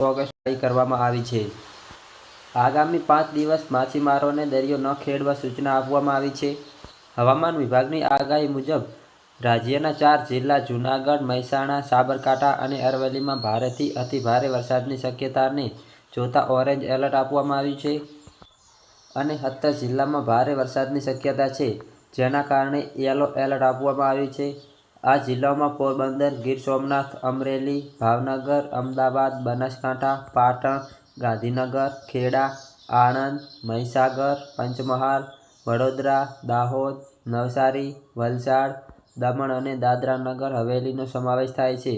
August કરવામાં આવી છે. આગામી પાંચ દિવસ માછીમારોને દરિયો ન ખેડવા સૂચના આપવામાં આવી છે. હવામાન વિભાગની આગાહી મુજબ, રાજ્યના ચાર જિલ્લા જૂનાગઢ, મહેસાણા, સાબરકાંઠા અને અરવલ્લીમાં ભારેથી અતિભારે વરસાદની શક્યતાને જોતા ઓરેન્જ એલર્ટ આપવામાં આવ્યું છે. અને સત્તર જિલ્લામાં ભારે વરસાદની શક્યતા છે, જેના કારણે યલો એલર્ટ આપવામાં આવ્યું છે. આ જિલ્લાઓમાં પોરબંદર, ગીર સોમનાથ, અમરેલી, ભાવનગર, અમદાવાદ, બનાસકાંઠા, પાટણ, ગાંધીનગર, ખેડા, આણંદ, મહીસાગર, પંચમહાલ, વડોદરા, દાહોદ, નવસારી, વલસાડ, દમણ અને દાદરા નગર હવેલીનો સમાવેશ થાય છે.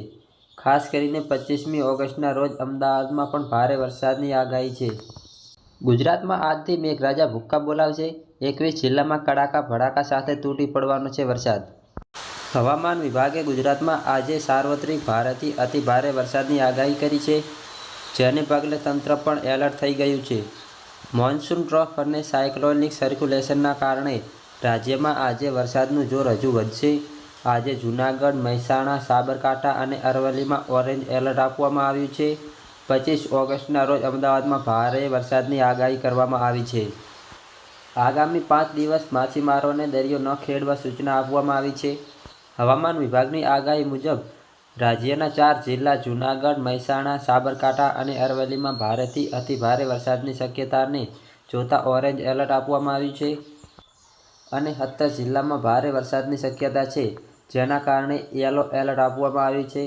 ખાસ કરીને પચીસમી ઓગસ્ટના રોજ અમદાવાદમાં પણ ભારે વરસાદની આગાહી છે. ગુજરાતમાં આજથી મેઘરાજા ભૂક્કા બોલાવશે. એકવીસ જિલ્લામાં કડાકા ભડાકા સાથે તૂટી પડવાનો છે વરસાદ. હવામાન વિભાગે ગુજરાતમાં આજે સાર્વત્રિક ભારેથી અતિભારે વરસાદની આગાહી કરી છે, જેને પગલે તંત્ર પણ એલર્ટ થઈ ગયું છે. મોન્સૂન ટ્રોફ અને સાયક્લોનિક સર્ક્યુલેશનના કારણે રાજ્યમાં આજે વરસાદનું જોર હજુ વધશે. આજે જૂનાગઢ, મહેસાણા, સાબરકાંઠા અને અરવલ્લીમાં ઓરેન્જ એલર્ટ આપવામાં આવ્યું છે. પચીસ ઓગસ્ટના રોજ અમદાવાદમાં ભારે વરસાદની આગાહી કરવામાં આવી છે. આગામી પાંચ દિવસ માછીમારોને દરિયો ન ખેડવા સૂચના આપવામાં આવી છે. હવામાન વિભાગની આગાહી મુજબ, રાજ્યના ચાર જિલ્લા જૂનાગઢ, મહેસાણા, સાબરકાંઠા અને અરવલ્લીમાં ભારેથી અતિભારે વરસાદની શક્યતાને જોતા ઓરેન્જ એલર્ટ આપવામાં આવ્યું છે. અને સત્તર જિલ્લામાં ભારે વરસાદની શક્યતા છે, જેના કારણે યલો એલર્ટ આપવામાં આવ્યું છે.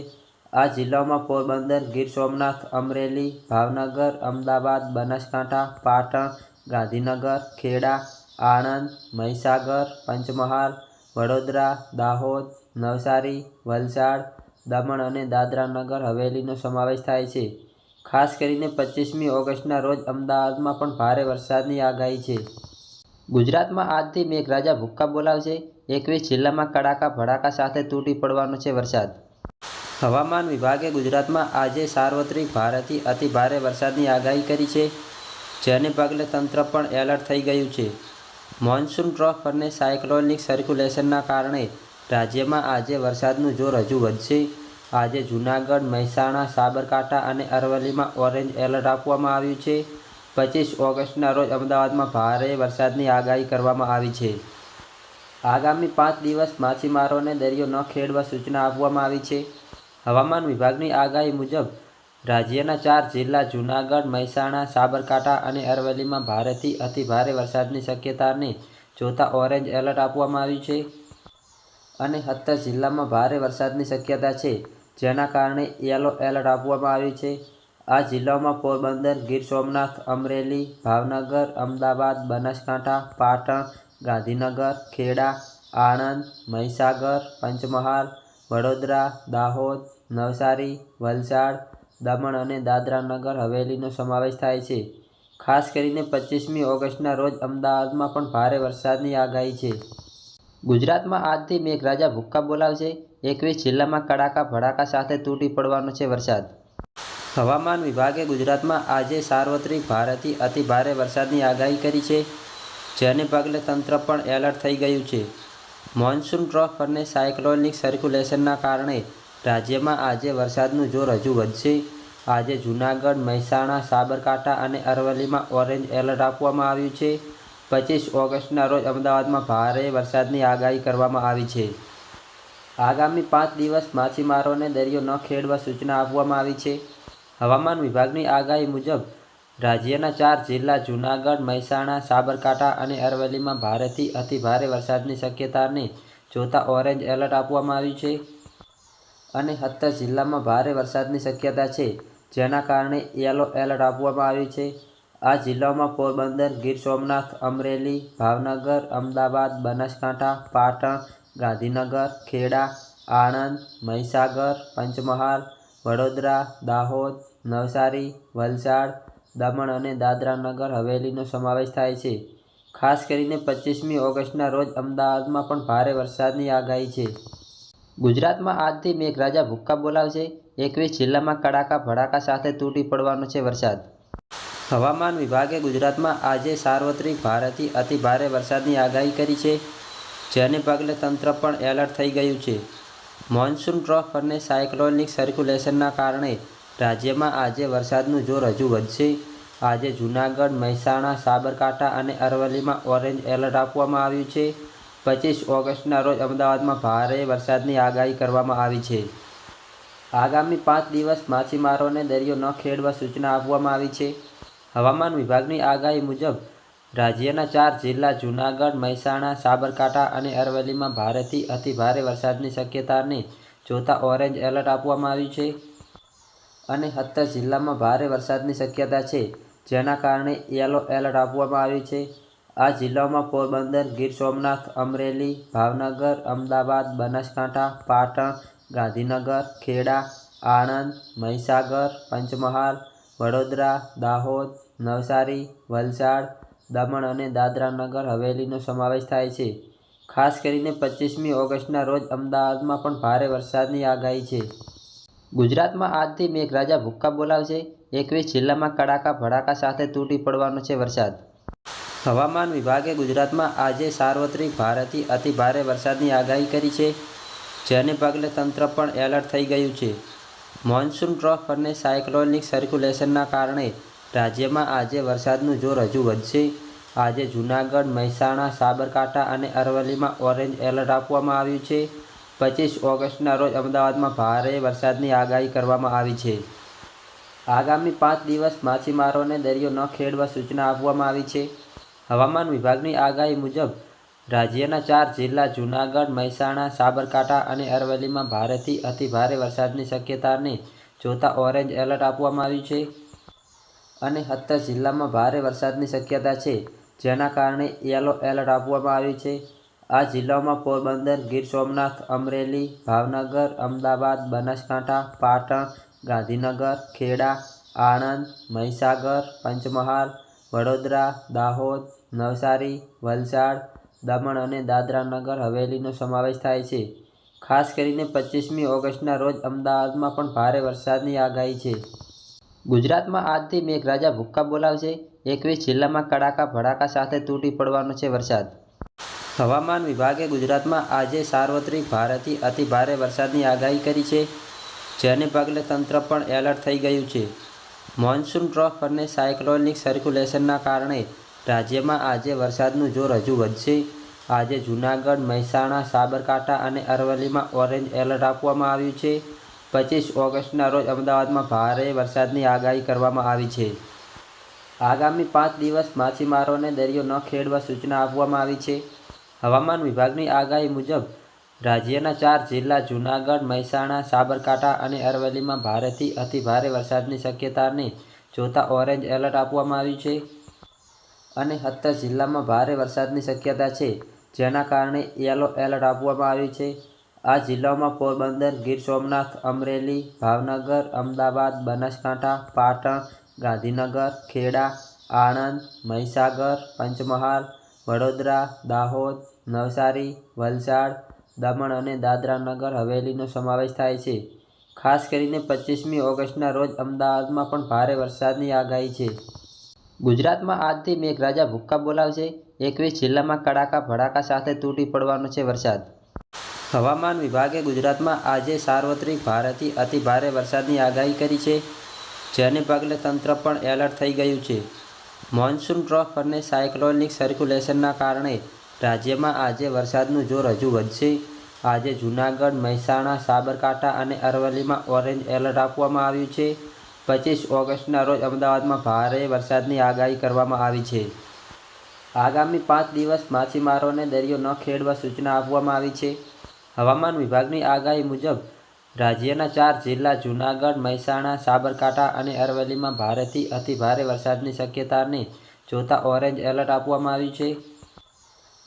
આ જિલ્લાઓમાં પોરબંદર, ગીર સોમનાથ, અમરેલી, ભાવનગર, અમદાવાદ, બનાસકાંઠા, પાટણ, ગાંધીનગર, ખેડા, આણંદ, મહીસાગર, પંચમહાલ વડોદરા, દાહોદ, નવસારી, વલસાડ, દમણ અને દાદરા નગર હવેલીનો સમાવેશ થાય છે. ખાસ કરીને પચીસમી ઓગસ્ટના રોજ અમદાવાદમાં પણ ભારે વરસાદની આગાહી છે. ગુજરાતમાં આજથી મેઘરાજા ભૂક્કા બોલાવશે. એકવીસ જિલ્લામાં કડાકા, ભડાકા સાથે તૂટી પડવાનો છે વરસાદ. હવામાન વિભાગે ગુજરાતમાં આજે સાર્વત્રિક ભારેથી અતિભારે વરસાદની આગાહી કરી છે, જેને પગલે તંત્ર પણ એલર્ટ થઈ ગયું છે. મોન્સૂન ટ્રોફ અને સાયક્લોનિક સર્ક્યુલેશનના કારણે રાજ્યમાં આજે વરસાદનું જોર હજુ વધશે. આજે જૂનાગઢ, મહેસાણા, સાબરકાંઠા અને અરવલ્લીમાં ઓરેન્જ એલર્ટ આપવામાં આવ્યું છે. પચીસ ઓગસ્ટના રોજ અમદાવાદમાં ભારે વરસાદની આગાહી કરવામાં આવી છે. આગામી પાંચ દિવસ માછીમારોને દરિયો ન ખેડવા સૂચના આપવામાં આવી છે. હવામાન વિભાગની આગાહી મુજબ રાજ્યના ચાર જિલ્લા જૂનાગઢ, મહેસાણા, સાબરકાંઠા અને અરવલ્લીમાં ભારેથી અતિભારે વરસાદની શક્યતાને જોતા ઓરેન્જ એલર્ટ આપવામાં આવ્યું છે. અને સત્તર જિલ્લામાં ભારે વરસાદની શક્યતા છે, જેના કારણે યલો એલર્ટ આપવામાં આવ્યું છે. આ જિલ્લાઓમાં પોરબંદર, ગીર સોમનાથ, અમરેલી, ભાવનગર, અમદાવાદ, બનાસકાંઠા, પાટણ, ગાંધીનગર, ખેડા, આણંદ, મહીસાગર, પંચમહાલ, વડોદરા, દાહોદ, નવસારી, વલસાડ દમણ અને દાદરા નગર હવેલીનો સમાવેશ થાય છે. ખાસ કરીને પચીસમી ઓગસ્ટના રોજ અમદાવાદમાં પણ ભારે વરસાદની આગાહી છે. ગુજરાતમાં આજથી મેઘરાજા ભૂક્કા બોલાવશે. એકવીસ જિલ્લામાં કડાકા, ભડાકા સાથે તૂટી પડવાનો છે વરસાદ. હવામાન વિભાગે ગુજરાતમાં આજે સાર્વત્રિક ભારેથી અતિભારે વરસાદની આગાહી કરી છે. જેને પગલે તંત્ર પણ એલર્ટ થઈ ગયું છે. મોન્સૂન ટ્રફ અને સાયક્લોનિક સર્ક્યુલેશનના કારણે રાજ્યમાં આજે વરસાદનું જોર હજુ વધશે. આજે જૂનાગઢ, મહેસાણા, સાબરકાંઠા અને અરવલ્લીમાં ઓરેન્જ એલર્ટ આપવામાં આવ્યું છે. પચીસ ઓગસ્ટના રોજ અમદાવાદમાં ભારે વરસાદની આગાહી કરવામાં આવી છે. આગામી પાંચ દિવસ માછીમારોને દરિયો ન ખેડવા સૂચના આપવામાં આવી છે. હવામાન વિભાગની આગાહી મુજબ, રાજ્યના ચાર જિલ્લા જૂનાગઢ, મહેસાણા, સાબરકાંઠા અને અરવલ્લીમાં ભારેથી અતિભારે વરસાદની શક્યતાને જોતા ઓરેન્જ એલર્ટ આપવામાં આવ્યું છે. અને હત્તર જિલ્લામાં ભારે વરસાદની શક્યતા છે, જેના કારણે યલો એલર્ટ આપવામાં આવ્યું છે. આ જિલ્લાઓમાં પોરબંદર, ગીર સોમનાથ, અમરેલી, ભાવનગર, અમદાવાદ, બનાસકાંઠા, પાટણ, ગાંધીનગર, ખેડા, આણંદ, મહીસાગર, પંચમહાલ, વડોદરા, દાહોદ, નવસારી, વલસાડ, દમણ અને દાદરા નગર હવેલીનો સમાવેશ થાય છે. ખાસ કરીને પચીસમી ઓગસ્ટના રોજ અમદાવાદમાં પણ ભારે વરસાદની આગાહી છે. ગુજરાતમાં આજથી મેઘરાજા ભૂક્કા બોલાવશે. એકવીસ જિલ્લામાં કડાકા ભડાકા સાથે તૂટી પડવાનો છે વરસાદ. હવામાન વિભાગે ગુજરાતમાં આજે સાર્વત્રિક ભારેથી અતિભારે વરસાદની આગાહી કરી છે. જેને પગલે તંત્ર પણ એલર્ટ થઈ ગયું છે. મોન્સૂન ટ્રોફ અને સાયક્લોનિક સર્ક્યુલેશનના કારણે રાજ્યમાં આજે વરસાદનું જોર હજુ વધશે. આજે જૂનાગઢ, મહેસાણા, સાબરકાંઠા અને અરવલ્લીમાં ઓરેન્જ એલર્ટ આપવામાં આવ્યું છે. પચીસ ઓગસ્ટના રોજ અમદાવાદમાં ભારે વરસાદની આગાહી કરવામાં આવી છે. આગામી પાંચ દિવસ માછીમારોને દરિયો ન ખેડવા સૂચના આપવામાં આવી છે. હવામાન વિભાગની આગાહી મુજબ, રાજ્યના ચાર જિલ્લા જૂનાગઢ, મહેસાણા, સાબરકાંઠા અને અરવલ્લીમાં ભારેથી અતિભારે વરસાદની શક્યતાને જોતા ઓરેન્જ એલર્ટ આપવામાં આવ્યું છે. અને સત્તર જિલ્લામાં ભારે વરસાદની શક્યતા છે, જેના કારણે યલો એલર્ટ આપવામાં આવ્યું છે. આ જિલ્લાઓમાં પોરબંદર, ગીર સોમનાથ, અમરેલી, ભાવનગર, અમદાવાદ, બનાસકાંઠા, પાટણ, ગાંધીનગર, ખેડા, આણંદ, મહીસાગર, પંચમહાલ, વડોદરા, દાહોદ, નવસારી, વલસાડ, દમણ અને દાદરા નગર હવેલીનો સમાવેશ થાય છે. ખાસ કરીને પચીસમી ઓગસ્ટના રોજ અમદાવાદમાં પણ ભારે વરસાદની આગાહી છે. ગુજરાતમાં આજથી મેઘરાજા ભૂક્કા બોલાવશે. એકવીસ જિલ્લામાં કડાકા ભડાકા સાથે તૂટી પડવાનો છે વરસાદ. હવામાન વિભાગે ગુજરાતમાં આજે સાર્વત્રિક ભારેથી અતિભારે વરસાદની આગાહી કરી છે, જેને પગલે તંત્ર પણ એલર્ટ થઈ ગયું છે. મોન્સૂન ટ્રોફ અને સાયક્લોનિક સર્ક્યુલેશનના કારણે રાજ્યમાં આજે વરસાદનું જોર હજુ વધશે. આજે જૂનાગઢ, મહેસાણા, સાબરકાંઠા અને અરવલ્લીમાં ઓરેન્જ એલર્ટ આપવામાં આવ્યું છે. પચીસ ઓગસ્ટના રોજ અમદાવાદમાં ભારે વરસાદની આગાહી કરવામાં આવી છે. આગામી પાંચ દિવસ માછીમારોને દરિયો ન ખેડવા સૂચના આપવામાં આવી છે. હવામાન વિભાગની આગાહી મુજબ, રાજ્યના ચાર જિલ્લા જૂનાગઢ, મહેસાણા, સાબરકાંઠા અને અરવલ્લીમાં ભારેથી અતિભારે વરસાદની શક્યતાને જોતા ઓરેન્જ એલર્ટ આપવામાં આવ્યું છે. અને સત્તર જિલ્લામાં ભારે વરસાદની શક્યતા છે, જેના કારણે યલો એલર્ટ આપવામાં આવ્યું છે. આ જિલ્લાઓમાં પોરબંદર, ગીર સોમનાથ, અમરેલી, ભાવનગર, અમદાવાદ, બનાસકાંઠા, પાટણ, ગાંધીનગર, ખેડા, આણંદ, મહીસાગર, પંચમહાલ, વડોદરા, દાહોદ નવસારી, વલસાડ, દમણ અને દાદરા નગર હવેલીનો સમાવેશ થાય છે. ખાસ કરીને પચીસમી ઓગસ્ટના રોજ અમદાવાદમાં પણ ભારે વરસાદની આગાહી છે. ગુજરાતમાં આજથી મેઘરાજા ભૂક્કા બોલાવશે. એકવીસ જિલ્લામાં કડાકા, ભડાકા સાથે તૂટી પડવાનો છે વરસાદ. હવામાન વિભાગે ગુજરાતમાં આજે સાર્વત્રિક ભારેથી અતિભારે વરસાદની આગાહી કરી છે, જેને પગલે તંત્ર પણ એલર્ટ થઈ ગયું છે. મોન્સૂન ટ્રોફ અને સાયક્લોનિક સર્ક્યુલેશનના કારણે રાજ્યમાં આજે વરસાદનું જોર હજુ વધશે. આજે જૂનાગઢ, મહેસાણા, સાબરકાંઠા અને અરવલ્લીમાં ઓરેન્જ એલર્ટ આપવામાં આવ્યું છે. પચીસ ઓગસ્ટના રોજ અમદાવાદમાં ભારે વરસાદની આગાહી કરવામાં આવી છે. આગામી પાંચ દિવસ માછીમારોને દરિયો ન ખેડવા સૂચના આપવામાં આવી છે. હવામાન વિભાગની આગાહી મુજબ, રાજ્યના ચાર જિલ્લા જૂનાગઢ, મહેસાણા, સાબરકાંઠા અને અરવલ્લીમાં ભારેથી અતિભારે વરસાદની શક્યતાને જોતા ઓરેન્જ એલર્ટ આપવામાં આવ્યું છે. અને હત્તર જિલ્લામાં ભારે વરસાદની શક્યતા છે, જેના કારણે યલો એલર્ટ આપવામાં આવ્યું છે. આ જિલ્લાઓમાં પોરબંદર, ગીર સોમનાથ, અમરેલી, ભાવનગર, અમદાવાદ, બનાસકાંઠા, પાટણ, ગાંધીનગર, ખેડા, આણંદ, મહીસાગર, પંચમહાલ, વડોદરા, દાહોદ, નવસારી, વલસાડ, દમણ અને દાદરા નગર હવેલીનો સમાવેશ થાય છે. ખાસ કરીને પચીસમી ઓગસ્ટના રોજ અમદાવાદમાં પણ ભારે વરસાદની આગાહી છે. ગુજરાતમાં આજથી મેઘરાજા ભૂક્કા બોલાવશે. એકવીસ જિલ્લામાં કડાકા ભડાકા સાથે તૂટી પડવાનો છે વરસાદ. હવામાન વિભાગે ગુજરાતમાં આજે સાર્વત્રિક ભારેથી અતિભારે વરસાદની આગાહી કરી છે. જેને પગલે તંત્ર પણ એલર્ટ થઈ ગયું છે. મોન્સૂન ટ્રફ અને સાયક્લોનિક સર્ક્યુલેશનના કારણે રાજ્યમાં આજે વરસાદનું જોર હજુ વધશે. આજે જૂનાગઢ, મહેસાણા, સાબરકાંઠા અને અરવલ્લીમાં ઓરેન્જ એલર્ટ આપવામાં આવ્યું છે. પચીસ ઓગસ્ટના રોજ અમદાવાદમાં ભારે વરસાદની આગાહી કરવામાં આવી છે. આગામી પાંચ દિવસ માછીમારોને દરિયો ન ખેડવા સૂચના આપવામાં આવી છે. હવામાન વિભાગની આગાહી મુજબ, રાજ્યના ચાર જિલ્લા જૂનાગઢ, મહેસાણા, સાબરકાંઠા અને અરવલ્લીમાં ભારેથી અતિભારે વરસાદની શક્યતાને જોતા ઓરેન્જ એલર્ટ આપવામાં આવ્યું છે.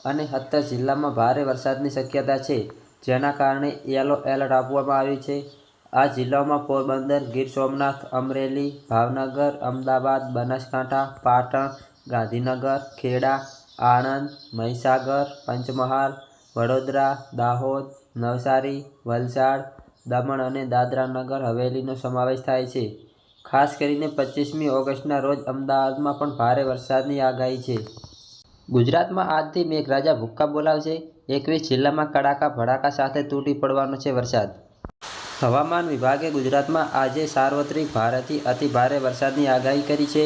અને સત્તર જિલ્લામાં ભારે વરસાદની શક્યતા છે, જેના કારણે યલો એલર્ટ આપવામાં આવ્યું છે. આ જિલ્લાઓમાં પોરબંદર, ગીર સોમનાથ, અમરેલી, ભાવનગર, અમદાવાદ, બનાસકાંઠા, પાટણ, ગાંધીનગર, ખેડા, આણંદ, મહીસાગર, પંચમહાલ, વડોદરા, દાહોદ, નવસારી, વલસાડ, દમણ અને દાદરા નગર હવેલીનો સમાવેશ થાય છે. ખાસ કરીને પચીસમી ઓગસ્ટના રોજ અમદાવાદમાં પણ ભારે વરસાદની આગાહી છે. ગુજરાતમાં આજથી મેઘરાજા ભૂક્કા બોલાવશે. એકવીસ જિલ્લામાં કડાકા ભડાકા સાથે તૂટી પડવાનો છે વરસાદ. હવામાન વિભાગે ગુજરાતમાં આજે સાર્વત્રિક ભારેથી અતિભારે વરસાદની આગાહી કરી છે,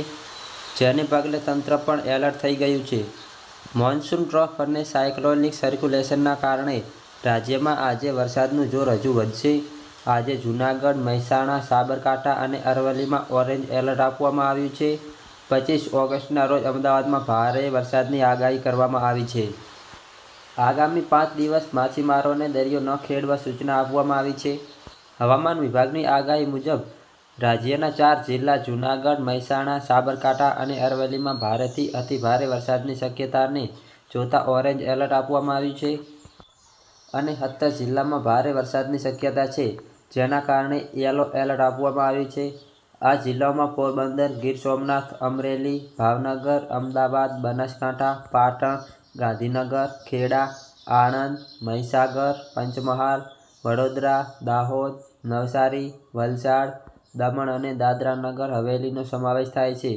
જેને પગલે તંત્ર પણ એલર્ટ થઈ ગયું છે. મોન્સૂન ટ્રફ અને સાયક્લોનિક સર્ક્યુલેશનના કારણે રાજ્યમાં આજે વરસાદનું જોર હજુ વધશે. આજે જૂનાગઢ, મહેસાણા, સાબરકાંઠા અને અરવલ્લીમાં ઓરેન્જ એલર્ટ આપવામાં આવ્યું છે. પચીસ ઓગસ્ટના રોજ અમદાવાદમાં ભારે વરસાદની આગાહી કરવામાં આવી છે. આગામી પાંચ દિવસ માછીમારોને દરિયો ન ખેડવા સૂચના આપવામાં આવી છે. હવામાન વિભાગની આગાહી મુજબ, રાજ્યના ચાર જિલ્લા જૂનાગઢ, મહેસાણા, સાબરકાંઠા અને અરવલ્લીમાં ભારેથી અતિભારે વરસાદની શક્યતાને જોતા ઓરેન્જ એલર્ટ આપવામાં આવ્યું છે. અને સત્તર જિલ્લામાં ભારે વરસાદની શક્યતા છે, જેના કારણે યલો એલર્ટ આપવામાં આવ્યું છે. આ જિલ્લાઓમાં પોરબંદર, ગીર સોમનાથ, અમરેલી, ભાવનગર, અમદાવાદ, બનાસકાંઠા, પાટણ, ગાંધીનગર, ખેડા, આણંદ, મહીસાગર, પંચમહાલ, વડોદરા, દાહોદ નવસારી, વલસાડ, દમણ અને દાદરા નગર હવેલીનો સમાવેશ થાય છે.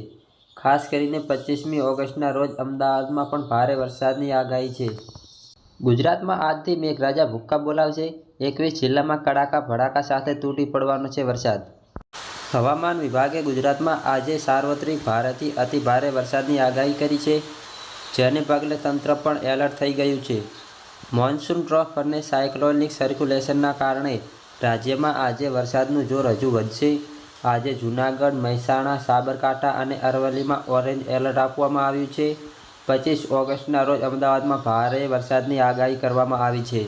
ખાસ કરીને પચીસમી ઓગસ્ટના રોજ અમદાવાદમાં પણ ભારે વરસાદની આગાહી છે. ગુજરાતમાં આજથી મેઘરાજા ભૂક્કા બોલાવશે. એકવીસ જિલ્લામાં કડાકા, ભડાકા સાથે તૂટી પડવાનો છે વરસાદ. હવામાન વિભાગે ગુજરાતમાં આજે સાર્વત્રિક ભારેથી અતિભારે વરસાદની આગાહી કરી છે. જેને પગલે તંત્ર પણ એલર્ટ થઈ ગયું છે. મોન્સૂન ટ્રફ અને સાયક્લોનિક સર્ક્યુલેશનના કારણે રાજ્યમાં આજે વરસાદનું જોર હજુ વધશે. આજે જૂનાગઢ, મહેસાણા, સાબરકાંઠા અને અરવલ્લીમાં ઓરેન્જ એલર્ટ આપવામાં આવ્યું છે. પચીસ ઓગસ્ટના રોજ અમદાવાદમાં ભારે વરસાદની આગાહી કરવામાં આવી છે.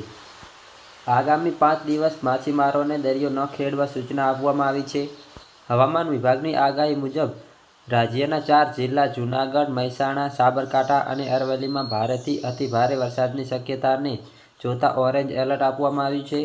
આગામી પાંચ દિવસ માછીમારોને દરિયો ન ખેડવા સૂચના આપવામાં આવી છે. હવામાન વિભાગની આગાહી મુજબ, રાજ્યના ચાર જિલ્લા જૂનાગઢ, મહેસાણા, સાબરકાંઠા અને અરવલ્લીમાં ભારેથી અતિભારે વરસાદની શક્યતાને જોતા ઓરેન્જ એલર્ટ આપવામાં આવ્યું છે.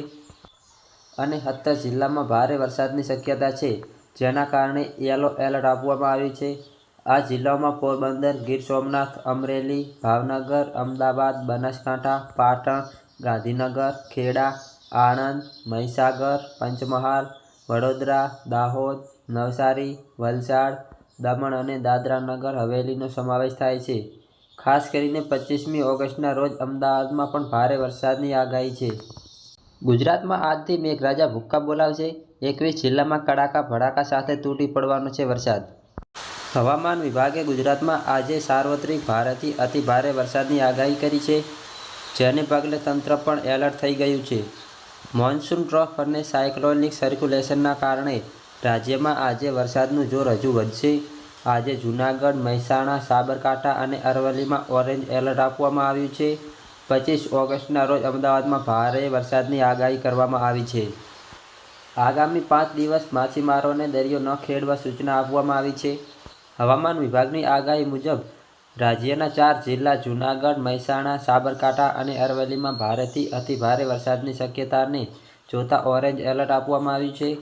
અને સત્તર જિલ્લામાં ભારે વરસાદની શક્યતા છે, જેના કારણે યલો એલર્ટ આપવામાં આવ્યું છે. આ જિલ્લાઓમાં પોરબંદર, ગીર સોમનાથ, અમરેલી, ભાવનગર, અમદાવાદ, બનાસકાંઠા, પાટણ, ગાંધીનગર, ખેડા, આણંદ, મહીસાગર, પંચમહાલ, વડોદરા, દાહોદ, નવસારી, વલસાડ, દમણ અને દાદરા નગર હવેલીનો સમાવેશ થાય છે. ખાસ કરીને પચીસમી ઓગસ્ટના રોજ અમદાવાદમાં પણ ભારે વરસાદની આગાહી છે. ગુજરાતમાં આજથી મેઘરાજા ભૂક્કા બોલાવશે. એકવીસ જિલ્લામાં કડાકા ભડાકા સાથે તૂટી પડવાનો છે વરસાદ. હવામાન વિભાગે ગુજરાતમાં આજે સાર્વત્રિક ભારેથી અતિભારે વરસાદની આગાહી કરી છે. જેને પગલે તંત્ર પણ એલર્ટ થઈ ગયું છે. મોન્સૂન ટ્રફ અને સાયક્લોનિક સર્ક્યુલેશનના કારણે રાજ્યમાં આજે વરસાદનું જોર હજુ વધશે. આજે જૂનાગઢ, મહેસાણા, સાબરકાંઠા અને અરવલ્લીમાં ઓરેન્જ એલર્ટ આપવામાં આવ્યું છે. પચીસ ઓગસ્ટના રોજ અમદાવાદમાં ભારે વરસાદની આગાહી કરવામાં આવી છે. આગામી પાંચ દિવસ માછીમારોને દરિયો ન ખેડવા સૂચના આપવામાં આવી છે. હવામાન વિભાગની આગાહી મુજબ, રાજ્યના ચાર જિલ્લા જૂનાગઢ, મહેસાણા, સાબરકાંઠા અને અરવલ્લીમાં ભારેથી અતિભારે વરસાદની શક્યતાને જોતા ઓરેન્જ એલર્ટ આપવામાં આવ્યું છે.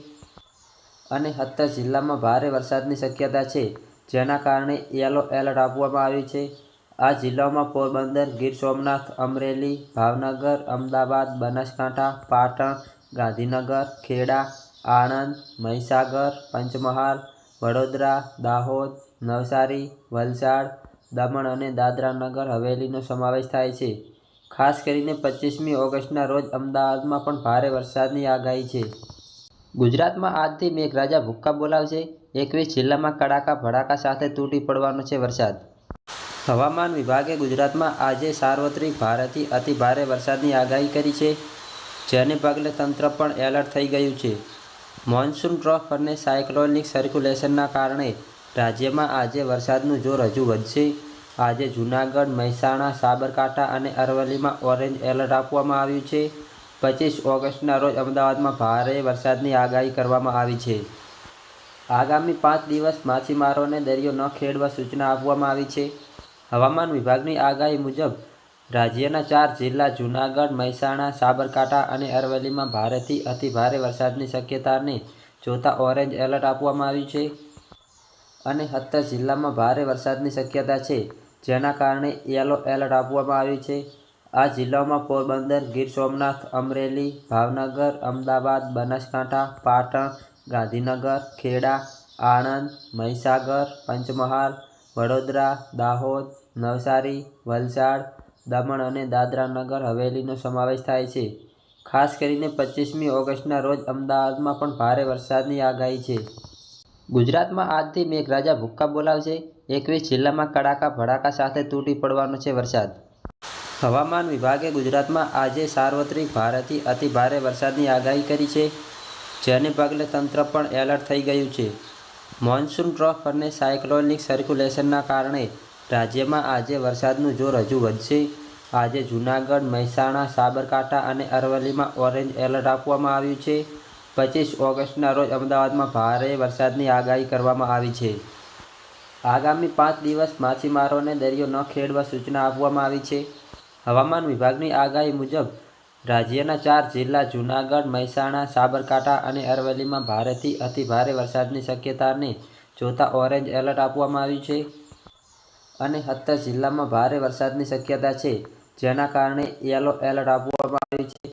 અને સત્તર જિલ્લામાં ભારે વરસાદની શક્યતા છે, જેના કારણે યલો એલર્ટ આપવામાં આવ્યું છે. આ જિલ્લાઓમાં પોરબંદર, ગીર સોમનાથ, અમરેલી, ભાવનગર, અમદાવાદ, બનાસકાંઠા, પાટણ, ગાંધીનગર, ખેડા, આણંદ, મહીસાગર, પંચમહાલ, વડોદરા, દાહોદ, નવસારી, વલસાડ, દમણ અને દાદરા નગર હવેલીનો સમાવેશ થાય છે. ખાસ કરીને પચીસમી ઓગસ્ટના રોજ અમદાવાદમાં પણ ભારે વરસાદની આગાહી છે. ગુજરાતમાં આજથી મેઘરાજા ભૂક્કા બોલાવશે. એકવીસ જિલ્લામાં કડાકા ભડાકા સાથે તૂટી પડવાનો છે વરસાદ. હવામાન વિભાગે ગુજરાતમાં આજે સાર્વત્રિક ભારેથી અતિભારે વરસાદની આગાહી કરી છે, જેને પગલે તંત્ર પણ એલર્ટ થઈ ગયું છે. મોન્સૂન ટ્રફ અને સાયક્લોનિક સર્ક્યુલેશનના કારણે રાજ્યમાં આજે વરસાદનું જોર હજુ વધશે. આજે જૂનાગઢ, મહેસાણા, સાબરકાંઠા અને અરવલ્લીમાં ઓરેન્જ એલર્ટ આપવામાં આવ્યું છે. પચીસ ઓગસ્ટના રોજ અમદાવાદમાં ભારે વરસાદની આગાહી કરવામાં આવી છે. આગામી પાંચ દિવસ માછીમારોને દરિયો ન ખેડવા સૂચના આપવામાં આવી છે. હવામાન વિભાગની આગાહી મુજબ, રાજ્યના ચાર જિલ્લા જૂનાગઢ, મહેસાણા, સાબરકાંઠા અને અરવલ્લીમાં ભારેથી અતિભારે વરસાદની શક્યતાને જોતા ઓરેન્જ એલર્ટ આપવામાં આવ્યું છે. અને હત્તર જિલ્લામાં ભારે વરસાદની શક્યતા છે, જેના કારણે યલો એલર્ટ આપવામાં આવ્યું છે. આ જિલ્લાઓમાં પોરબંદર, ગીર સોમનાથ, અમરેલી, ભાવનગર, અમદાવાદ, બનાસકાંઠા, પાટણ, ગાંધીનગર, ખેડા, આણંદ, મહીસાગર, પંચમહાલ, વડોદરા, દાહોદ નવસારી, વલસાડ, દમણ અને દાદરા નગર હવેલીનો સમાવેશ થાય છે. ખાસ કરીને પચીસમી ઓગસ્ટના રોજ અમદાવાદમાં પણ ભારે વરસાદની આગાહી છે. ગુજરાતમાં આજથી મેઘરાજા ભૂક્કા બોલાવશે. એકવીસ જિલ્લામાં કડાકા, ભડાકા સાથે તૂટી પડવાનો છે વરસાદ. હવામાન વિભાગે ગુજરાતમાં આજે સાર્વત્રિક ભારેથી અતિભારે વરસાદની આગાહી કરી છે. જેને પગલે તંત્ર પણ એલર્ટ થઈ ગયું છે. મોન્સૂન ટ્રોફ અને સાયક્લોનિક સર્ક્યુલેશનના કારણે રાજ્યમાં આજે વરસાદનું જોર હજુ વધશે. આજે જૂનાગઢ, મહેસાણા, સાબરકાંઠા અને અરવલ્લીમાં ઓરેન્જ એલર્ટ આપવામાં આવ્યું છે. પચીસ ઓગસ્ટના રોજ અમદાવાદમાં ભારે વરસાદની આગાહી કરવામાં આવી છે. આગામી પાંચ દિવસ માછીમારોને દરિયો ન ખેડવા સૂચના આપવામાં આવી છે. હવામાન વિભાગની આગાહી મુજબ, રાજ્યના ચાર જિલ્લા જૂનાગઢ, મહેસાણા, સાબરકાંઠા અને અરવલ્લીમાં ભારેથી અતિભારે વરસાદની શક્યતાને જોતા ઓરેન્જ એલર્ટ આપવામાં આવ્યું છે. અને હત્તર જિલ્લામાં ભારે વરસાદની શક્યતા છે, જેના કારણે યલો એલર્ટ આપવામાં આવ્યું છે.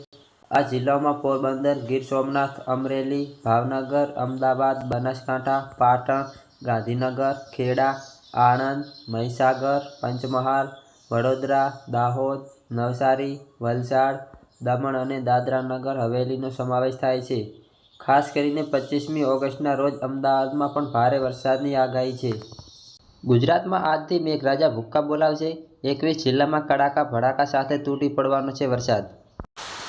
આ જિલ્લાઓમાં પોરબંદર, ગીર સોમનાથ, અમરેલી, ભાવનગર, અમદાવાદ, બનાસકાંઠા, પાટણ, ગાંધીનગર, ખેડા, આણંદ, મહીસાગર, પંચમહાલ, વડોદરા, દાહોદ, નવસારી, વલસાડ, દમણ અને દાદરા નગર હવેલીનો સમાવેશ થાય છે. ખાસ કરીને પચ્ચીસમી ઓગસ્ટના રોજ અમદાવાદમાં પણ ભારે વરસાદની આગાહી છે. ગુજરાતમાં આજથી મેઘરાજા ભૂક્કા બોલાવશે. એકવીસ જિલ્લામાં કડાકા ભડાકા સાથે તૂટી પડવાનો છે વરસાદ.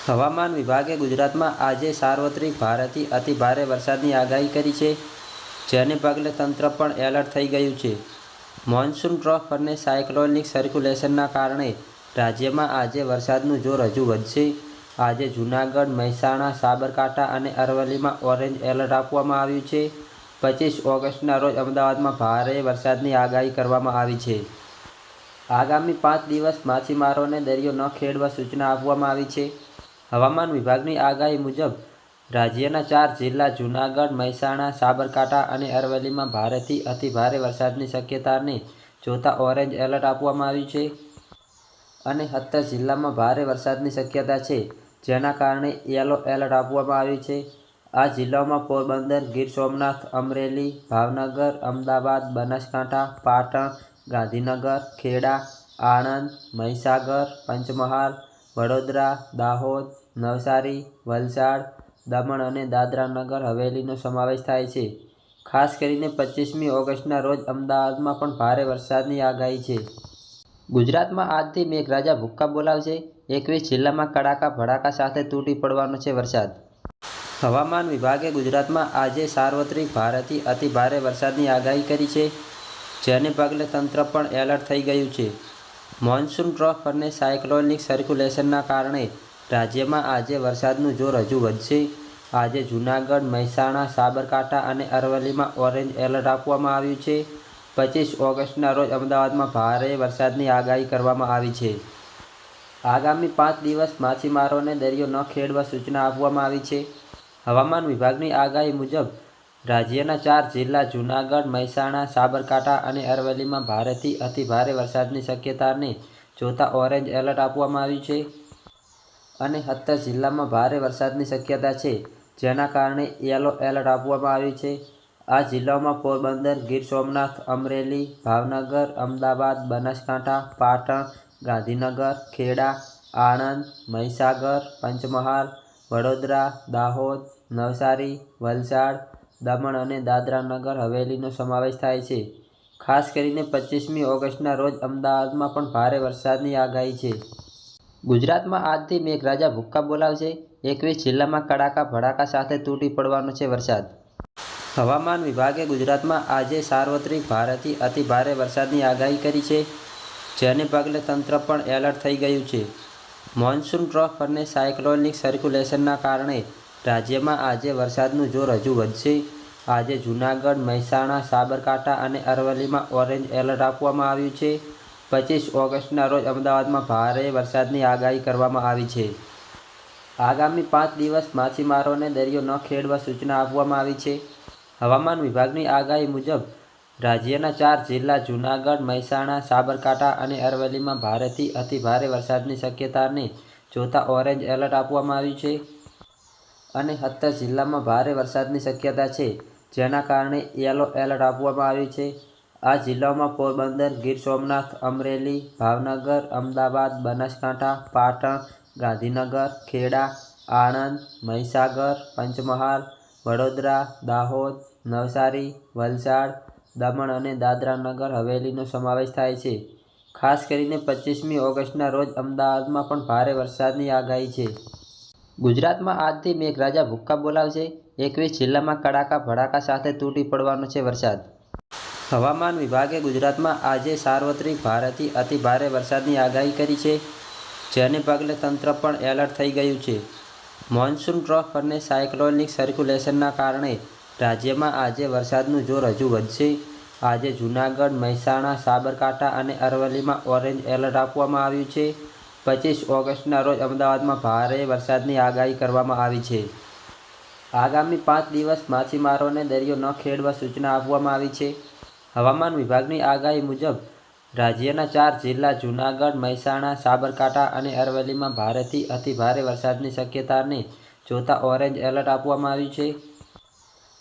હવામાન વિભાગે ગુજરાતમાં આજે સાર્વત્રિક ભારેથી અતિભારે વરસાદની આગાહી કરી છે. જેને પગલે તંત્ર પણ એલર્ટ થઈ ગયું છે. મોન્સૂન ટ્રોફ અને સાયક્લોનિક સર્ક્યુલેશનના કારણે રાજ્યમાં આજે વરસાદનું જોર હજુ વધશે. આજે જૂનાગઢ, મહેસાણા, સાબરકાંઠા અને અરવલ્લીમાં ઓરેન્જ એલર્ટ આપવામાં આવ્યું છે. પચીસ ઓગસ્ટના રોજ અમદાવાદમાં ભારે વરસાદની આગાહી કરવામાં આવી છે. આગામી પાંચ દિવસ માછીમારોને દરિયો ન ખેડવા સૂચના આપવામાં આવી છે. હવામાન વિભાગની આગાહી મુજબ, રાજ્યના ચાર જિલ્લા જૂનાગઢ, મહેસાણા, સાબરકાંઠા અને અરવલ્લીમાં ભારેથી અતિભારે વરસાદની શક્યતાને જોતા ઓરેન્જ એલર્ટ આપવામાં આવ્યું છે. અને સત્તર જિલ્લામાં ભારે વરસાદની શક્યતા છે, જેના કારણે યલો એલર્ટ આપવામાં આવ્યું છે. આ જિલ્લાઓમાં પોરબંદર, ગીર સોમનાથ, અમરેલી, ભાવનગર, અમદાવાદ, બનાસકાંઠા, પાટણ, ગાંધીનગર, ખેડા, આણંદ, મહીસાગર, પંચમહાલ, વડોદરા, દાહોદ, નવસારી, વલસાડ, દમણ અને દાદરા નગર હવેલીનો સમાવેશ થાય છે. ખાસ કરીને પચીસમી ઓગસ્ટના રોજ અમદાવાદમાં પણ ભારે વરસાદની આગાહી છે. ગુજરાતમાં આજથી મેઘરાજા ભૂક્કા બોલાવશે. એકવીસ જિલ્લામાં કડાકા ભડાકા સાથે તૂટી પડવાનો છે વરસાદ. હવામાન વિભાગે ગુજરાતમાં આજે સાર્વત્રિક ભારેથી અતિભારે વરસાદની આગાહી કરી છે, જેને પગલે તંત્ર પણ એલર્ટ થઈ ગયું છે. મોન્સૂન ટ્રોફ અને સાયક્લોનિક સર્ક્યુલેશનના કારણે રાજ્યમાં આજે વરસાદનું જોર હજુ વધશે. આજે જૂનાગઢ, મહેસાણા, સાબરકાંઠા અને અરવલ્લીમાં ઓરેન્જ એલર્ટ આપવામાં આવ્યું છે. પચીસ ઓગસ્ટના રોજ અમદાવાદમાં ભારે વરસાદની આગાહી કરવામાં આવી છે. આગામી પાંચ દિવસ માછીમારોને દરિયો ન ખેડવા સૂચના આપવામાં આવી છે. હવામાન વિભાગની આગાહી મુજબ, રાજ્યના ચાર જિલ્લા જૂનાગઢ, મહેસાણા, સાબરકાંઠા અને અરવલ્લીમાં ભારેથી અતિભારે વરસાદની શક્યતાને જોતા ઓરેન્જ એલર્ટ આપવામાં આવ્યું છે. અને સત્તર જિલ્લામાં ભારે વરસાદની શક્યતા છે, જેના કારણે યલો એલર્ટ આપવામાં આવ્યું છે. આ જિલ્લાઓમાં પોરબંદર, ગીર સોમનાથ, અમરેલી, ભાવનગર, અમદાવાદ, બનાસકાંઠા, પાટણ, ગાંધીનગર, ખેડા, આણંદ, મહીસાગર, પંચમહાલ વડોદરા, દાહોદ, નવસારી, વલસાડ, દમણ અને દાદરા નગર હવેલીનો સમાવેશ થાય છે. ખાસ કરીને પચ્ચીસમી ઓગસ્ટના રોજ અમદાવાદમાં પણ ભારે વરસાદની આગાહી છે. ગુજરાતમાં આજથી મેઘરાજા ભૂક્કા બોલાવશે. એકવીસ જિલ્લામાં કડાકા, ભડાકા સાથે તૂટી પડવાનો છે વરસાદ. હવામાન વિભાગે ગુજરાતમાં આજે સાર્વત્રિક ભારેથી અતિભારે વરસાદની આગાહી કરી છે, જેને પગલે તંત્ર પણ એલર્ટ થઈ ગયું છે. મોન્સૂન ટ્રોફ અને સાયક્લોનિક સર્ક્યુલેશનના કારણે રાજ્યમાં આજે વરસાદનું જોર હજુ વધશે. આજે જૂનાગઢ, મહેસાણા, સાબરકાંઠા અને અરવલ્લીમાં ઓરેન્જ એલર્ટ આપવામાં આવ્યું છે. પચીસ ઓગસ્ટના રોજ અમદાવાદમાં ભારે વરસાદની આગાહી કરવામાં આવી છે. આગામી પાંચ દિવસ માછીમારોને દરિયો ન ખેડવા સૂચના આપવામાં આવી છે. હવામાન વિભાગની આગાહી મુજબ રાજ્યના ચાર જિલ્લા જૂનાગઢ, મહેસાણા, સાબરકાંઠા અને અરવલ્લીમાં ભારેથી અતિભારે વરસાદની શક્યતાને જોતા ઓરેન્જ એલર્ટ આપવામાં આવ્યું છે. અને સત્તર જિલ્લામાં ભારે વરસાદની શક્યતા છે, જેના કારણે યલો એલર્ટ આપવામાં આવ્યું છે. આ જિલ્લાઓમાં પોરબંદર, ગીર સોમનાથ, અમરેલી, ભાવનગર, અમદાવાદ, બનાસકાંઠા, પાટણ, ગાંધીનગર, ખેડા, આણંદ, મહીસાગર, પંચમહાલ, વડોદરા, દાહોદ, નવસારી, વલસાડ દમણ અને દાદરા નગર હવેલીનો સમાવેશ થાય છે. ખાસ કરીને પચ્ચીસમી ઓગસ્ટના રોજ અમદાવાદમાં પણ ભારે વરસાદની આગાહી છે. ગુજરાતમાં આજથી મેઘરાજા ભૂક્કા બોલાવશે. એકવીસ જિલ્લામાં કડાકા, ભડાકા સાથે તૂટી પડવાનો છે વરસાદ. હવામાન વિભાગે ગુજરાતમાં આજે સાર્વત્રિક ભારેથી અતિભારે વરસાદની આગાહી કરી છે. જેને પગલે તંત્ર પણ એલર્ટ થઈ ગયું છે. મોન્સૂન ટ્રફ અને સાયક્લોનિક સર્ક્યુલેશનના કારણે રાજ્યમાં આજે વરસાદનું જોર હજુ વધશે. આજે જૂનાગઢ, મહેસાણા, સાબરકાંઠા અને અરવલ્લીમાં ઓરેન્જ એલર્ટ આપવામાં આવ્યું છે. પચીસ ઓગસ્ટના રોજ અમદાવાદમાં ભારે વરસાદની આગાહી કરવામાં આવી છે. આગામી પાંચ દિવસ માછીમારોને દરિયો ન ખેડવા સૂચના આપવામાં આવી છે. હવામાન વિભાગની આગાહી મુજબ, રાજ્યના ચાર જિલ્લા જૂનાગઢ, મહેસાણા, સાબરકાંઠા અને અરવલ્લીમાં ભારેથી અતિભારે વરસાદની શક્યતાને જોતા ઓરેન્જ એલર્ટ આપવામાં આવ્યું છે.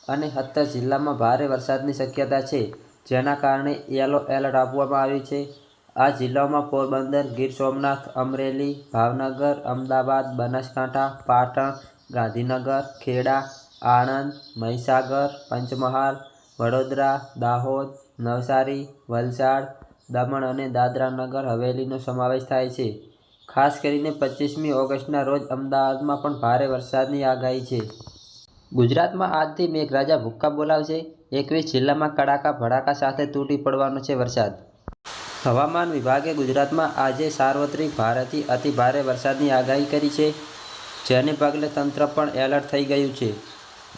અને હત્તર જિલ્લામાં ભારે વરસાદની શક્યતા છે, જેના કારણે યલો એલર્ટ આપવામાં આવ્યું છે. આ જિલ્લાઓમાં પોરબંદર, ગીર સોમનાથ, અમરેલી, ભાવનગર, અમદાવાદ, બનાસકાંઠા, પાટણ, ગાંધીનગર, ખેડા, આણંદ, મહીસાગર, પંચમહાલ, વડોદરા, દાહોદ, નવસારી, વલસાડ, દમણ અને દાદરા નગર હવેલીનો સમાવેશ થાય છે. ખાસ કરીને પચીસમી ઓગસ્ટના રોજ અમદાવાદમાં પણ ભારે વરસાદની આગાહી છે. ગુજરાતમાં આજથી મેઘરાજા ભૂક્કા બોલાવશે. એકવીસ જિલ્લામાં કડાકા ભડાકા સાથે તૂટી પડવાનો છે વરસાદ. હવામાન વિભાગે ગુજરાતમાં આજે સાર્વત્રિક ભારેથી અતિભારે વરસાદની આગાહી કરી છે. જેને પગલે તંત્ર પણ એલર્ટ થઈ ગયું છે.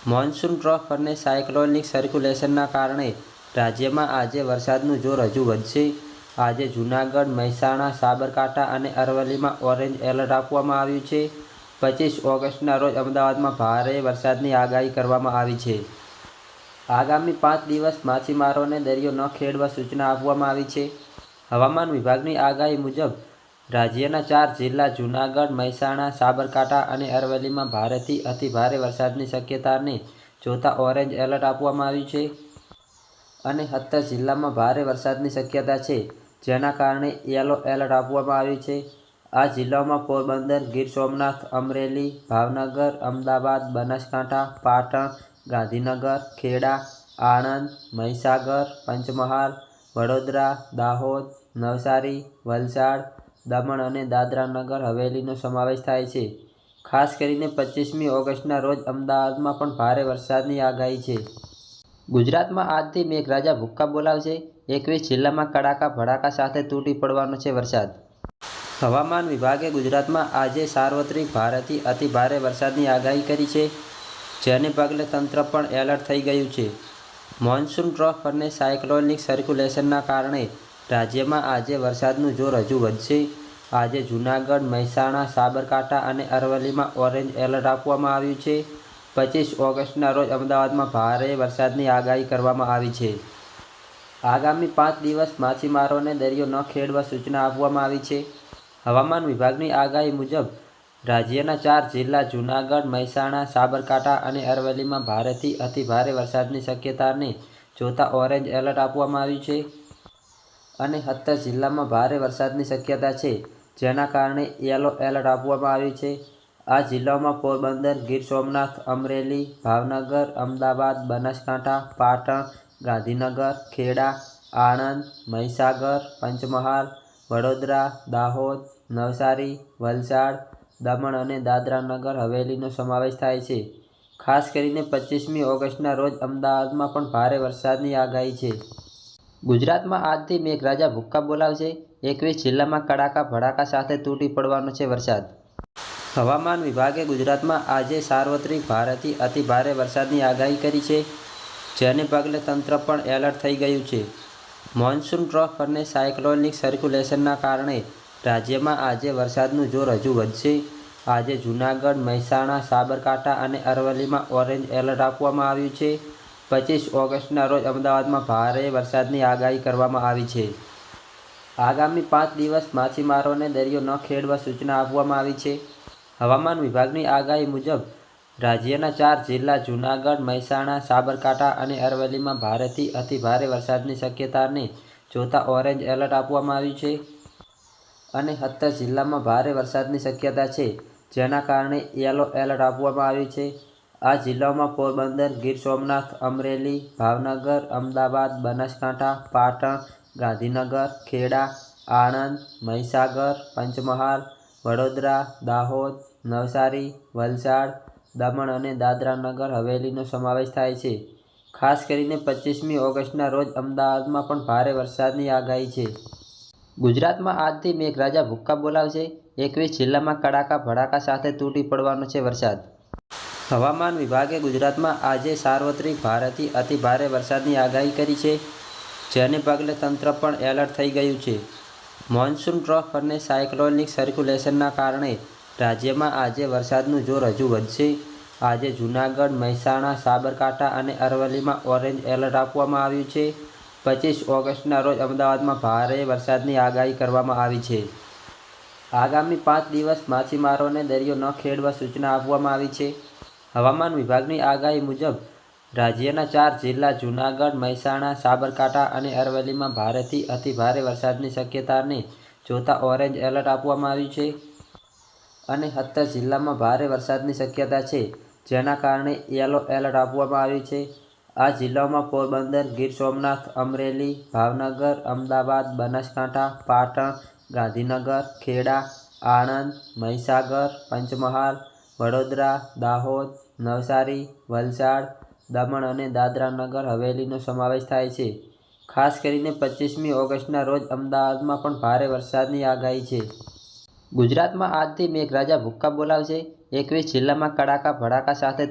મોન્સૂન ટ્રોફ અને સાયક્લોનિક સર્ક્યુલેશનના કારણે રાજ્યમાં આજે વરસાદનું જોર હજુ વધશે. આજે જૂનાગઢ, મહેસાણા, સાબરકાંઠા અને અરવલ્લીમાં ઓરેન્જ એલર્ટ આપવામાં આવ્યું છે. પચીસ ઓગસ્ટના રોજ અમદાવાદમાં ભારે વરસાદની આગાહી કરવામાં આવી છે. આગામી પાંચ દિવસ માછીમારોને દરિયો ન ખેડવા સૂચના આપવામાં આવી છે. હવામાન વિભાગની આગાહી મુજબ, રાજ્યના ચાર જિલ્લા જૂનાગઢ, મહેસાણા, સાબરકાંઠા અને અરવલ્લીમાં ભારેથી અતિભારે વરસાદની શક્યતાને જોતા ઓરેન્જ એલર્ટ આપવામાં આવ્યું છે. અને સત્તર જિલ્લામાં ભારે વરસાદની શક્યતા છે, જેના કારણે યલો એલર્ટ આપવામાં આવ્યું છે. આ જિલ્લાઓમાં પોરબંદર, ગીર સોમનાથ, અમરેલી, ભાવનગર, અમદાવાદ, બનાસકાંઠા, પાટણ, ગાંધીનગર, ખેડા, આણંદ, મહીસાગર, પંચમહાલ, વડોદરા, દાહોદ, નવસારી, વલસાડ, દમણ અને દાદરા નગર હવેલીનો સમાવેશ થાય છે. ખાસ કરીને પચ્ચીસમી ઓગસ્ટના રોજ અમદાવાદમાં પણ ભારે વરસાદની આગાહી છે. ગુજરાતમાં આજથી મેઘરાજા ભૂક્કા બોલાવશે. એકવીસ જિલ્લામાં કડાકા ભડાકા સાથે તૂટી પડવાનો છે વરસાદ. હવામાન વિભાગે ગુજરાતમાં આજે સાર્વત્રિક ભારેથી અતિભારે વરસાદની આગાહી કરી છે, જેને પગલે તંત્ર પણ એલર્ટ થઈ ગયું છે. મોન્સૂન ટ્રોફ અને સાયક્લોનિક સર્ક્યુલેશનના કારણે રાજ્યમાં આજે વરસાદનું જોર હજુ વધશે. આજે જૂનાગઢ, મહેસાણા, સાબરકાંઠા અને અરવલ્લીમાં ઓરેન્જ એલર્ટ આપવામાં આવ્યું છે. પચીસ ઓગસ્ટના રોજ અમદાવાદમાં ભારે વરસાદની આગાહી કરવામાં આવી છે. આગામી પાંચ દિવસ માછીમારોને દરિયો ન ખેડવા સૂચના આપવામાં આવી છે. હવામાન વિભાગની આગાહી મુજબ, રાજ્યના ચાર જિલ્લા જૂનાગઢ, મહેસાણા, સાબરકાંઠા અને અરવલ્લીમાં ભારેથી અતિભારે વરસાદની શક્યતાને જોતા ઓરેન્જ એલર્ટ આપવામાં આવ્યું છે. અને સત્તર જિલ્લામાં ભારે વરસાદની શક્યતા છે, જેના કારણે યલો એલર્ટ આપવામાં આવ્યું છે. આ જિલ્લાઓમાં પોરબંદર, ગીર સોમનાથ, અમરેલી, ભાવનગર, અમદાવાદ, બનાસકાંઠા, પાટણ, ગાંધીનગર, ખેડા, આણંદ, મહીસાગર, પંચમહાલ વડોદરા, દાહોદ, નવસારી, વલસાડ, દમણ અને દાદરા નગર હવેલીનો સમાવેશ થાય છે. ખાસ કરીને પચ્ચીસમી ઓગસ્ટના રોજ અમદાવાદમાં પણ ભારે વરસાદની આગાહી છે. ગુજરાતમાં આજથી મેઘરાજા ભૂક્કા બોલાવશે. એકવીસ જિલ્લામાં કડાકા, ભડાકા સાથે તૂટી પડવાનો છે વરસાદ. હવામાન વિભાગે ગુજરાતમાં આજે સાર્વત્રિક ભારેથી અતિભારે વરસાદની આગાહી કરી છે. જેને પગલે તંત્ર પણ એલર્ટ થઈ ગયું છે. મોન્સૂન ટ્રોફ અને સાયક્લોનિક સર્ક્યુલેશનના કારણે રાજ્યમાં આજે વરસાદનું જોર હજુ વધશે. આજે જૂનાગઢ, મહેસાણા, સાબરકાંઠા અને અરવલ્લીમાં ઓરેન્જ એલર્ટ આપવામાં આવ્યું છે. પચીસ ઓગસ્ટના રોજ અમદાવાદમાં ભારે વરસાદની આગાહી કરવામાં આવી છે. આગામી પાંચ દિવસ માછીમારોને દરિયો ન ખેડવા સૂચના આપવામાં આવી છે. હવામાન વિભાગની આગાહી મુજબ રાજ્યના ચાર જિલ્લા જૂનાગઢ, મહેસાણા, સાબરકાંઠા અને અરવલ્લીમાં ભારેથી અતિભારે વરસાદની શક્યતાને જોતા ઓરેન્જ એલર્ટ આપવામાં આવ્યું છે. અને સત્તર જિલ્લામાં ભારે વરસાદની શક્યતા છે, જેના કારણે યલો એલર્ટ આપવામાં આવ્યું છે. આ જિલ્લાઓમાં પોરબંદર, ગીર સોમનાથ, અમરેલી, ભાવનગર, અમદાવાદ, બનાસકાંઠા, પાટણ, ગાંધીનગર, ખેડા, આણંદ, મહીસાગર, પંચમહાલ, વડોદરા, દાહોદ, નવસારી, વલસાડ દમણ અને દાદરા નગર હવેલીનો સમાવેશ થાય છે. ખાસ કરીને પચીસમી ઓગસ્ટના રોજ અમદાવાદમાં પણ ભારે વરસાદની આગાહી છે. ગુજરાતમાં આજથી મેઘરાજા ભૂક્કા બોલાવશે. એકવીસ જિલ્લામાં કડાકા, ભડાકા સાથે તૂટી પડવાનો છે વરસાદ. હવામાન વિભાગે ગુજરાતમાં આજે સાર્વત્રિક ભારેથી અતિભારે વરસાદની આગાહી કરી છે, જેને પગલે તંત્ર પણ એલર્ટ થઈ ગયું છે. મોન્સૂન ટ્રફ અને સાયક્લોનિક સર્ક્યુલેશનના કારણે રાજ્યમાં આજે વરસાદનું જોર હજુ વધશે. આજે જૂનાગઢ, મહેસાણા, સાબરકાંઠા અને અરવલ્લીમાં ઓરેન્જ એલર્ટ આપવામાં આવ્યું છે. પચીસ ઓગસ્ટના રોજ અમદાવાદમાં ભારે વરસાદની આગાહી કરવામાં આવી છે. આગામી પાંચ દિવસ માછીમારોને દરિયો ન ખેડવા સૂચના આપવામાં આવી છે. હવામાન વિભાગની આગાહી મુજબ, રાજ્યના ચાર જિલ્લા જૂનાગઢ, મહેસાણા, સાબરકાંઠા અને અરવલ્લીમાં ભારેથી અતિભારે વરસાદની શક્યતાને જોતા ઓરેન્જ એલર્ટ આપવામાં આવ્યું છે. અને હત્તર જિલ્લામાં ભારે વરસાદની શક્યતા છે, જેના કારણે યલો એલર્ટ આપવામાં આવ્યું છે. આ જિલ્લાઓમાં પોરબંદર, ગીર સોમનાથ, અમરેલી, ભાવનગર, અમદાવાદ, બનાસકાંઠા, પાટણ, ગાંધીનગર, ખેડા, આણંદ, મહીસાગર, પંચમહાલ, વડોદરા, દાહોદ, નવસારી, વલસાડ, દમણ અને દાદરા નગર હવેલીનો સમાવેશ થાય છે. ખાસ કરીને પચીસમી ઓગસ્ટના રોજ અમદાવાદમાં પણ ભારે વરસાદની આગાહી છે. ગુજરાતમાં આજથી મેઘરાજા ભૂક્કા બોલાવશે. એકવીસ જિલ્લામાં કડાકા ભડાકા સાથે